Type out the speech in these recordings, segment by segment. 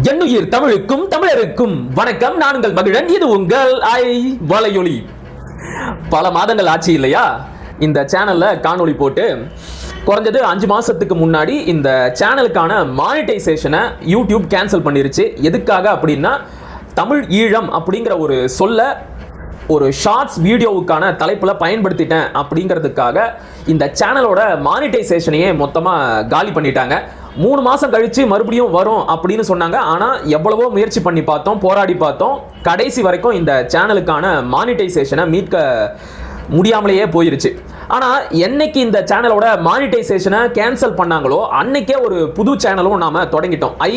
என்னுயிர் தமிழுக்கும் தமிழருக்கும் வணக்கம். நான் உங்கள் மகிழன். இது உங்கள் ஐ வலையொலி. பல மாதங்கள் ஆச்சு இல்லையா? இந்த சேனல்ல காணொளி போட்டு குறைஞ்சது அஞ்சு மாசத்துக்கு முன்னாடி இந்த சேனலுக்கான மானிட்டைசேஷனை யூடியூப் கேன்சல் பண்ணிருச்சு. எதுக்காக அப்படின்னா தமிழ் ஈழம் அப்படிங்கிற ஒரு சொல்ல ஒரு ஷார்ட்ஸ் வீடியோவுக்கான தலைப்பில் பயன்படுத்திட்டேன் அப்படிங்கிறதுக்காக இந்த சேனலோட மானிட்டைசேஷனையே மொத்தமாக காலி பண்ணிட்டாங்க. மூணு மாதம் கழித்து மறுபடியும் வரும் அப்படின்னு சொன்னாங்க. ஆனால் எவ்வளவோ முயற்சி பண்ணி பார்த்தோம் போராடி பார்த்தோம். கடைசி வரைக்கும் இந்த சேனலுக்கான மானிட்டைசேஷனை மீட்க முடியாமலேயே போயிருச்சு. ஆனால் என்னைக்கு இந்த சேனலோட மானிட்டைசேஷனை கேன்சல் பண்ணாங்களோ அன்னைக்கே ஒரு புது சேனலும் நாம் தொடங்கிட்டோம். I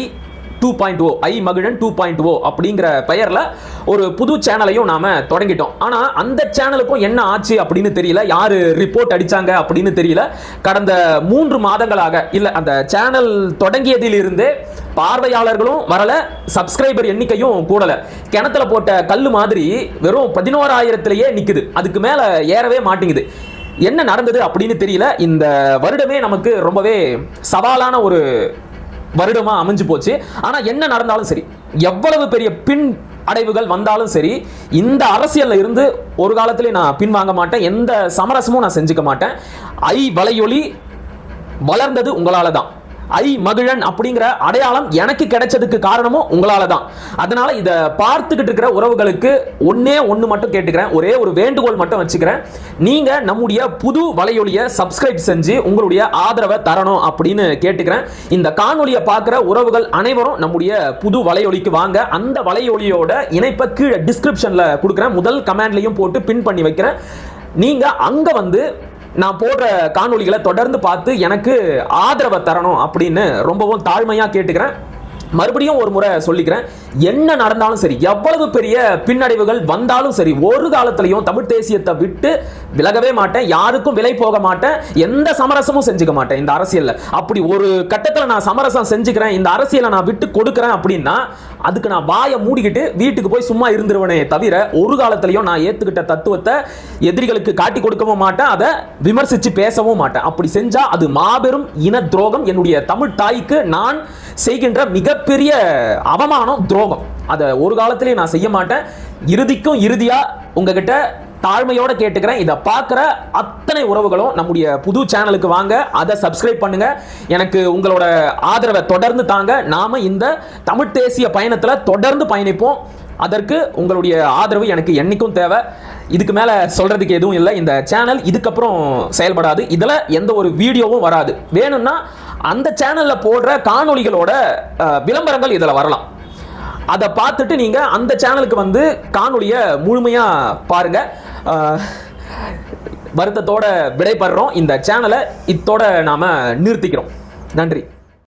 two point O I Magizhan two point O அப்படிங்கிற பெயரில் ஒரு புது சேனலையும் நாம தொடங்கிட்டோம். ஆனால் அந்த சேனலுக்கும் என்ன ஆச்சு அப்படின்னு தெரியல. யார் ரிப்போர்ட் அடிச்சாங்க அப்படின்னு தெரியல. கடந்த மூன்று மாதங்களாக இல்லை அந்த சேனல் தொடங்கியதிலிருந்தே பார்வையாளர்களும் வரல சப்ஸ்கிரைபர் எண்ணிக்கையும் கூடல. கிணத்துல போட்ட கல்லு மாதிரி வெறும் பதினோராயிரத்திலேயே நிக்குது. அதுக்கு மேல ஏறவே மாட்டேங்குது. என்ன நடந்தது அப்படின்னு தெரியல. இந்த வருடமே நமக்கு ரொம்பவே சவாலான ஒரு வருடமா அமைஞ்சு போச்சு. ஆனா என்ன நடந்தாலும் சரி எவ்வளவு பெரிய பின் அடைவுகள் வந்தாலும் சரி இந்த அரசியல்ல இருந்து ஒரு காலத்திலே நான் பின்வாங்க மாட்டேன். எந்த சமரசமும் நான் செஞ்சுக்க மாட்டேன். ஐ வலையொலி வளர்ந்தது உங்களால தான் ஐ மகிழன் அப்படிங்கிற அடையாளம் எனக்கு கிடைச்சதுக்கு காரணமும் உங்களால தான் அதனால இதை பார்த்துக்கிட்டு இருக்கிற உறவுகளுக்கு ஒன்னே ஒன்று மட்டும் கேட்டுக்கிறேன். ஒரே ஒரு வேண்டுகோள் மட்டும் வச்சுக்கிறேன். நீங்க நம்முடைய புது வலையொலியை சப்ஸ்கிரைப் செஞ்சு உங்களுடைய ஆதரவை தரணும் அப்படின்னு கேட்டுக்கிறேன். இந்த காணொலியை பார்க்குற உறவுகள் அனைவரும் நம்முடைய புது வலையொலிக்கு வாங்க. அந்த வலையொலியோட இணைப்பை கீழே டிஸ்கிரிப்ஷனில் கொடுக்குறேன். முதல் கமெண்ட்லையும் போட்டு பின் பண்ணி வைக்கிறேன். நீங்க அங்க வந்து நான் போடுற காணொளிகளை தொடர்ந்து பார்த்து எனக்கு ஆதரவை தரணும் அப்படின்னு ரொம்பவும் தாழ்மையாக கேட்டுக்கிறேன். மறுபடியும் ஒரு முறை சொல்லிக்கிறேன். என்ன நடந்தாலும் சரி எவ்வளவு பெரிய பின்னடைவுகள் வந்தாலும் சரி ஒரு காலத்திலையும் தமிழ் தேசியத்தை விட்டு விலகவே மாட்டேன். யாருக்கும் விலை போக மாட்டேன். எந்த சமரசமும் செஞ்சுக்க மாட்டேன் இந்த அரசியலில். அப்படி ஒரு கட்டத்தில் நான் சமரசம் செஞ்சுக்கிறேன் இந்த அரசியலை நான் விட்டு கொடுக்குறேன் அப்படின்னா அதுக்கு நான் வாயை மூடிக்கிட்டு வீட்டுக்கு போய் சும்மா இருந்துருவனே தவிர ஒரு காலத்திலையும் நான் ஏத்துக்கிட்ட தத்துவத்தை எதிரிகளுக்கு காட்டி கொடுக்கவும் மாட்டேன் அதை விமர்சிச்சு பேசவும் மாட்டேன். அப்படி செஞ்சா அது மாபெரும் இன துரோகம். என்னுடைய தமிழ் தாய்க்கு நான் செய்கின்ற மிகப்பெரிய அவமானம் துரோகம். அதை ஒரு காலத்திலேயே நான் செய்ய மாட்டேன். இறுதிக்கும் இறுதியா உங்ககிட்ட தாழ்மையோட கேட்டுக்கிறேன். இதை பார்க்குற அத்தனை உறவுகளும் நம்முடைய புது சேனலுக்கு வாங்க. அதை சப்ஸ்கிரைப் பண்ணுங்க. எனக்கு உங்களோட ஆதரவை தொடர்ந்து தாங்க. நாம இந்த தமிழ் தேசிய பயணத்தில் தொடர்ந்து பயணிப்போம். அதற்கு உங்களுடைய ஆதரவு எனக்கு என்றைக்கும் தேவை. இதுக்கு மேலே சொல்கிறதுக்கு எதுவும் இல்லை. இந்த சேனல் இதுக்கப்புறம் செயல்படாது. இதில் எந்த ஒரு வீடியோவும் வராது. வேணும்னா அந்த சேனலில் போடுற காணொலிகளோட விளம்பரங்கள் இதில் வரலாம். அதை பார்த்துட்டு நீங்கள் அந்த சேனலுக்கு வந்து காணொலியை முழுமையாக பாருங்கள் வருத்தத்தோட விடைபடுறோம் இந்த சேனலை இத்தோட நாம் நிறுத்திக்கிறோம். நன்றி.